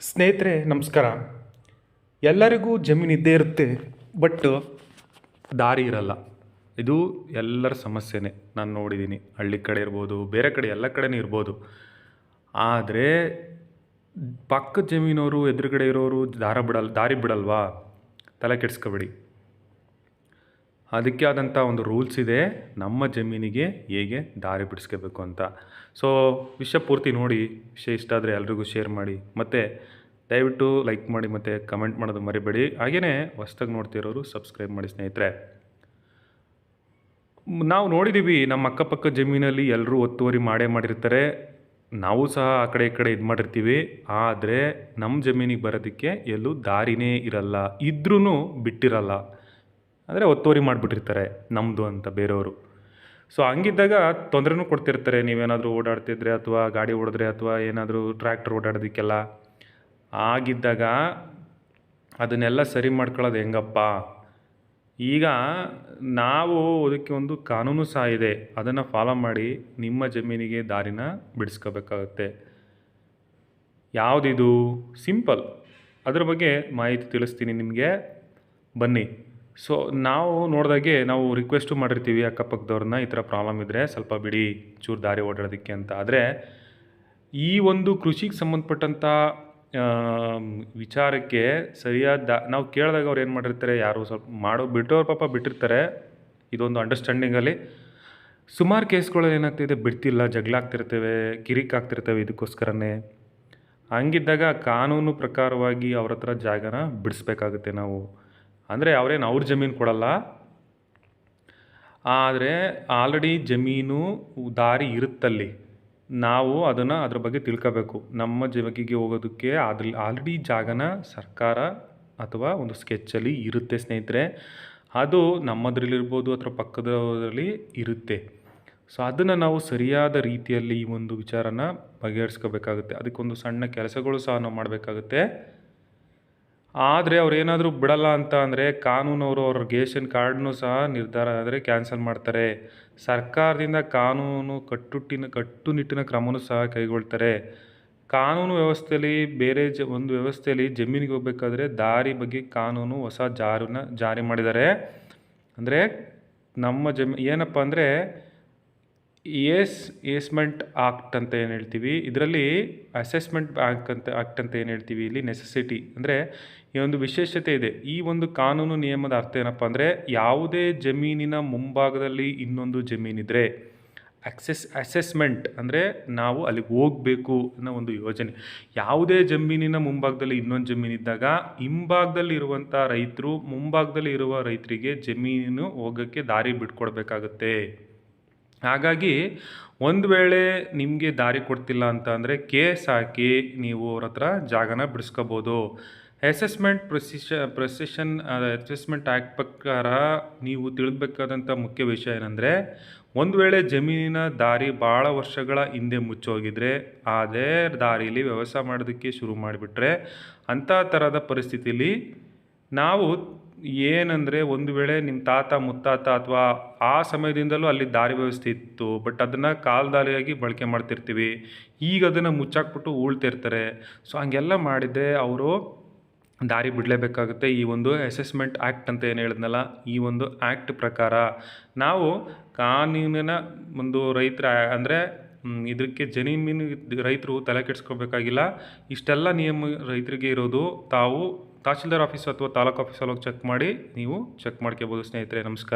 ಸ್ನೇಹಿತರೆ, ನಮಸ್ಕಾರ. ಎಲ್ಲರಿಗೂ ಜಮೀನು ಇದ್ದೇ ಇರುತ್ತೆ, ಬಟ್ ದಾರಿ ಇರಲ್ಲ. ಇದು ಎಲ್ಲರ ಸಮಸ್ಯೆನೇ. ನಾನು ನೋಡಿದ್ದೀನಿ ಹಳ್ಳಿ ಕಡೆ ಇರ್ಬೋದು, ಬೇರೆ ಕಡೆ, ಎಲ್ಲ ಕಡೆನೂ ಇರ್ಬೋದು. ಆದರೆ ಪಕ್ಕದ ಜಮೀನವರು ಎದುರುಗಡೆ ಇರೋರು ದಾರ ಬಿಡಲ್, ದಾರಿ ಬಿಡಲ್ವಾ? ತಲೆ ಕೆಡಿಸ್ಕೋಬೇಡಿ. ಅದಕ್ಕೆ ಆದಂಥ ಒಂದು ರೂಲ್ಸ್ ಇದೆ, ನಮ್ಮ ಜಮೀನಿಗೆ ಹೇಗೆ ದಾರಿ ಬಿಡಿಸ್ಕೋಬೇಕು ಅಂತ. ಸೊ ವಿಷಯ ಪೂರ್ತಿ ನೋಡಿ, ವಿಷಯ ಇಷ್ಟ ಆದರೆ ಎಲ್ರಿಗೂ ಶೇರ್ ಮಾಡಿ. ಮತ್ತು ದಯವಿಟ್ಟು ಲೈಕ್ ಮಾಡಿ, ಮತ್ತು ಕಮೆಂಟ್ ಮಾಡೋದು ಮರಿಬೇಡಿ. ಹಾಗೆಯೇ ಹೊಸ್ದಾಗಿ ನೋಡ್ತಿರೋರು ಸಬ್ಸ್ಕ್ರೈಬ್ ಮಾಡಿ ಸ್ನೇಹಿತರೆ. ನಾವು ನೋಡಿದ್ದೀವಿ ನಮ್ಮ ಅಕ್ಕಪಕ್ಕ ಜಮೀನಲ್ಲಿ ಎಲ್ಲರೂ ಒತ್ತುವರಿ ಮಾಡೇ ಮಾಡಿರ್ತಾರೆ. ನಾವು ಸಹ ಆ ಕಡೆ ಈ ಕಡೆ ಇದು ಮಾಡಿರ್ತೀವಿ. ಆದರೆ ನಮ್ಮ ಜಮೀನಿಗೆ ಬರೋದಕ್ಕೆ ಎಲ್ಲೂ ದಾರಿನೇ ಇರಲ್ಲ. ಇದ್ರೂ ಬಿಟ್ಟಿರಲ್ಲ. ಅಂದರೆ ಒತ್ತುವರಿ ಮಾಡಿಬಿಟ್ಟಿರ್ತಾರೆ ನಮ್ಮದು ಅಂತ ಬೇರೆಯವರು. ಸೊ ಹಂಗಿದ್ದಾಗ ತೊಂದರೆನೂ ಕೊಡ್ತಿರ್ತಾರೆ. ನೀವೇನಾದರೂ ಓಡಾಡ್ತಿದ್ರೆ ಅಥವಾ ಗಾಡಿ ಓಡಿದ್ರೆ ಅಥವಾ ಏನಾದರೂ ಟ್ರ್ಯಾಕ್ಟರ್ ಓಡಾಡೋದಕ್ಕೆಲ್ಲ. ಆಗಿದ್ದಾಗ ಅದನ್ನೆಲ್ಲ ಸರಿ ಮಾಡ್ಕೊಳ್ಳೋದು ಹೆಂಗಪ್ಪ? ಈಗ ನಾವು ಅದಕ್ಕೆ ಒಂದು ಕಾನೂನು ಸಹ ಇದೆ. ಅದನ್ನು ಫಾಲೋ ಮಾಡಿ ನಿಮ್ಮ ಜಮೀನಿಗೆ ದಾರಿನ ಬಿಡಿಸ್ಕೋಬೇಕಾಗತ್ತೆ. ಯಾವುದಿದು? ಸಿಂಪಲ್ ಅದರ ಬಗ್ಗೆ ಮಾಹಿತಿ ತಿಳಿಸ್ತೀನಿ ನಿಮಗೆ. ಬನ್ನಿ. ಸೊ ನಾವು ನೋಡಿದಾಗೆ ನಾವು ರಿಕ್ವೆಸ್ಟು ಮಾಡಿರ್ತೀವಿ ಅಕ್ಕಪಕ್ಕದವ್ರನ್ನ, ಈ ಥರ ಪ್ರಾಬ್ಲಮ್ ಇದ್ದರೆ ಸ್ವಲ್ಪ ಬಿಡಿ, ಚೂರು ದಾರಿ ಓಡಾಡೋದಕ್ಕೆ ಅಂತ. ಆದರೆ, ಈ ಒಂದು ಕೃಷಿಗೆ ಸಂಬಂಧಪಟ್ಟಂಥ ವಿಚಾರಕ್ಕೆ ಸರಿಯಾದ, ನಾವು ಕೇಳಿದಾಗ ಅವ್ರು ಏನು ಮಾಡಿರ್ತಾರೆ, ಯಾರು ಸ್ವಲ್ಪ ಮಾಡೋ, ಬಿಟ್ಟೋರು ಪಾಪ ಬಿಟ್ಟಿರ್ತಾರೆ, ಇದೊಂದು ಅಂಡರ್ಸ್ಟ್ಯಾಂಡಿಂಗಲ್ಲಿ ಸುಮಾರು ಕೇಸ್ಗಳಲ್ಲಿ ಏನಾಗ್ತಿದೆ, ಬಿಡ್ತಿಲ್ಲ, ಜಗಳ ಆಗ್ತಿರ್ತೇವೆ, ಕಿರಿಕ್ ಆಗ್ತಿರ್ತೇವೆ ಇದಕ್ಕೋಸ್ಕರನೇ. ಹಂಗಿದ್ದಾಗ ಕಾನೂನು ಪ್ರಕಾರವಾಗಿ ಅವ್ರ ಹತ್ರ ಜಾಗನ ಬಿಡಿಸ್ಬೇಕಾಗುತ್ತೆ ನಾವು. ಅಂದರೆ ಅವರೇನು ಅವ್ರ ಜಮೀನು ಕೊಡಲ್ಲ. ಆದರೆ ಆಲ್ರೆಡಿ ಜಮೀನು ದಾರಿ ಇರುತ್ತಲ್ಲಿ. ನಾವು ಅದನ್ನು ಅದ್ರ ಬಗ್ಗೆ ತಿಳ್ಕೋಬೇಕು. ನಮ್ಮ ಜಮಗಿಗೆ ಹೋಗೋದಕ್ಕೆ ಅದ್ರಲ್ಲಿ ಆಲ್ರೆಡಿ ಜಾಗನ ಸರ್ಕಾರ ಅಥವಾ ಒಂದು ಸ್ಕೆಚ್ಚಲ್ಲಿ ಇರುತ್ತೆ ಸ್ನೇಹಿತರೆ. ಅದು ನಮ್ಮದ್ರಲ್ಲಿರ್ಬೋದು ಅಥವಾ ಪಕ್ಕದರಲ್ಲಿ ಇರುತ್ತೆ. ಸೊ ಅದನ್ನು ನಾವು ಸರಿಯಾದ ರೀತಿಯಲ್ಲಿ ಈ ಒಂದು ವಿಚಾರನ ಬಗೆಹರಿಸ್ಕೋಬೇಕಾಗುತ್ತೆ. ಅದಕ್ಕೊಂದು ಸಣ್ಣ ಕೆಲಸಗಳು ಸಹ ನಾವು ಮಾಡಬೇಕಾಗುತ್ತೆ. ಆದರೆ ಅವ್ರು ಏನಾದರೂ ಬಿಡಲ್ಲ ಅಂತ ಅಂದರೆ ಕಾನೂನವರು ಅವ್ರ ರೇಷನ್ ಕಾರ್ಡ್ನೂ ಸಹ ನಿರ್ಧಾರ ಆದರೆ ಕ್ಯಾನ್ಸಲ್ ಮಾಡ್ತಾರೆ. ಸರ್ಕಾರದಿಂದ ಕಾನೂನು ಕಟ್ಟುಟ್ಟಿನ, ಕಟ್ಟುನಿಟ್ಟಿನ ಕ್ರಮನೂ ಸಹ ಕೈಗೊಳ್ತಾರೆ. ಕಾನೂನು ವ್ಯವಸ್ಥೆಯಲ್ಲಿ ಬೇರೆ ಜ, ಒಂದು ವ್ಯವಸ್ಥೆಯಲ್ಲಿ ಜಮೀನಿಗೆ ಹೋಗ್ಬೇಕಾದ್ರೆ ದಾರಿ ಬಗ್ಗೆ ಕಾನೂನು ಹೊಸ ಜಾರಿನ, ಜಾರಿ ಮಾಡಿದ್ದಾರೆ. ಅಂದರೆ ನಮ್ಮ ಜಮೀ, ಏನಪ್ಪ ಅಂದರೆ ಏಸ್ ಎಸ್ಮೆಂಟ್ ಆಕ್ಟ್ ಅಂತ ಏನು ಹೇಳ್ತೀವಿ? ಇದರಲ್ಲಿ ಅಸೆಸ್ಮೆಂಟ್ ಆಕ್ಟ್ ಅಂತ ಆಕ್ಟ್ ಅಂತ ಏನು ಹೇಳ್ತೀವಿ? ಇಲ್ಲಿ ನೆಸೆಸಿಟಿ. ಅಂದರೆ ಈ ಒಂದು ವಿಶೇಷತೆ ಇದೆ. ಈ ಒಂದು ಕಾನೂನು ನಿಯಮದ ಅರ್ಥ ಏನಪ್ಪ ಅಂದರೆ ಯಾವುದೇ ಜಮೀನಿನ ಮುಂಭಾಗದಲ್ಲಿ ಇನ್ನೊಂದು ಜಮೀನಿದ್ರೆ ಅಕ್ಸೆಸ್, ಅಸೆಸ್ಮೆಂಟ್ ಅಂದರೆ ನಾವು ಅಲ್ಲಿಗೆ ಹೋಗಬೇಕು ಅನ್ನೋ ಒಂದು ಯೋಜನೆ. ಯಾವುದೇ ಜಮೀನಿನ ಮುಂಭಾಗದಲ್ಲಿ ಇನ್ನೊಂದು ಜಮೀನಿದ್ದಾಗ ಹಿಂಭಾಗದಲ್ಲಿ ಇರುವಂಥ ರೈತರು ಮುಂಭಾಗದಲ್ಲಿ ಇರುವ ರೈತರಿಗೆ ಜಮೀನು ಹೋಗೋಕ್ಕೆ ದಾರಿ ಬಿಟ್ಕೊಡ್ಬೇಕಾಗತ್ತೆ. ಹಾಗಾಗಿ ಒಂದು ವೇಳೆ ನಿಮಗೆ ದಾರಿ ಕೊಡ್ತಿಲ್ಲ ಅಂತ ಅಂದರೆ ಕೇಸ್ ಹಾಕಿ ನೀವು ಅವ್ರ ಹತ್ರ ಜಾಗನ ಬಿಡಿಸ್ಕೋಬೋದು. ಅಸೆಸ್ಮೆಂಟ್ ಪ್ರೊಸಿಷ ಪ್ರೊಸೆಷನ್ ಅಸೆಸ್ಮೆಂಟ್ ಆ್ಯಕ್ಟ್ ಪ್ರಕಾರ ನೀವು ತಿಳಿದ್ಬೇಕಾದಂಥ ಮುಖ್ಯ ವಿಷಯ ಏನಂದರೆ, ಒಂದು ವೇಳೆ ಜಮೀನಿನ ದಾರಿ ಭಾಳ ವರ್ಷಗಳ ಹಿಂದೆ ಮುಚ್ಚೋಗಿದ್ರೆ, ಅದೇ ದಾರಿಲಿ ವ್ಯವಸಾಯ ಮಾಡೋದಕ್ಕೆ ಶುರು ಮಾಡಿಬಿಟ್ರೆ ಅಂಥ ಥರದ ಪರಿಸ್ಥಿತಿಲಿ ನಾವು ಏನಂದರೆ ಒಂದು ವೇಳೆ ನಿಮ್ಮ ತಾತ, ಮುತ್ತಾತ ಅಥವಾ ಆ ಸಮಯದಿಂದಲೂ ಅಲ್ಲಿ ದಾರಿ ವ್ಯವಸ್ಥೆ ಇತ್ತು ಬಟ್ ಅದನ್ನು ಕಾಲ್ದಾರಿಯಾಗಿ ಬಳಕೆ ಮಾಡ್ತಿರ್ತೀವಿ. ಈಗ ಅದನ್ನು ಮುಚ್ಚಾಕ್ಬಿಟ್ಟು ಉಳ್ತಿರ್ತಾರೆ ಸೊ ಹಂಗೆಲ್ಲ ಮಾಡಿದರೆ ಅವರು ದಾರಿ ಬಿಡಲೇಬೇಕಾಗುತ್ತೆ. ಈ ಒಂದು ಅಸೆಸ್ಮೆಂಟ್ ಆ್ಯಕ್ಟ್ ಅಂತ ಏನು ಹೇಳಿದ್ನಲ್ಲ, ಈ ಒಂದು ಆ್ಯಕ್ಟ್ ಪ್ರಕಾರ ನಾವು ಕಾನೂನಿನ ಒಂದು ರೈತರ, ಅಂದರೆ ಇದಕ್ಕೆ ಜಮೀನು ರೈತರು ತಲೆ ಕೆಡಿಸ್ಕೋಬೇಕಾಗಿಲ್ಲ. ಇಷ್ಟೆಲ್ಲ ನಿಯಮ ರೈತರಿಗೆ ಇರೋದು. ತಾವು ತಹಶೀಲ್ದಾರ್ ಆಫೀಸ್ ಅಥವಾ ತಾಲೂಕು ಆಫೀಸಲ್ಲಿ ಹೋಗಿ ಚೆಕ್ ಮಾಡಿ ನೀವು ಚೆಕ್ ಮಾಡ್ಕೋಬೋದು ಸ್ನೇಹಿತರೆ ನಮಸ್ಕಾರ.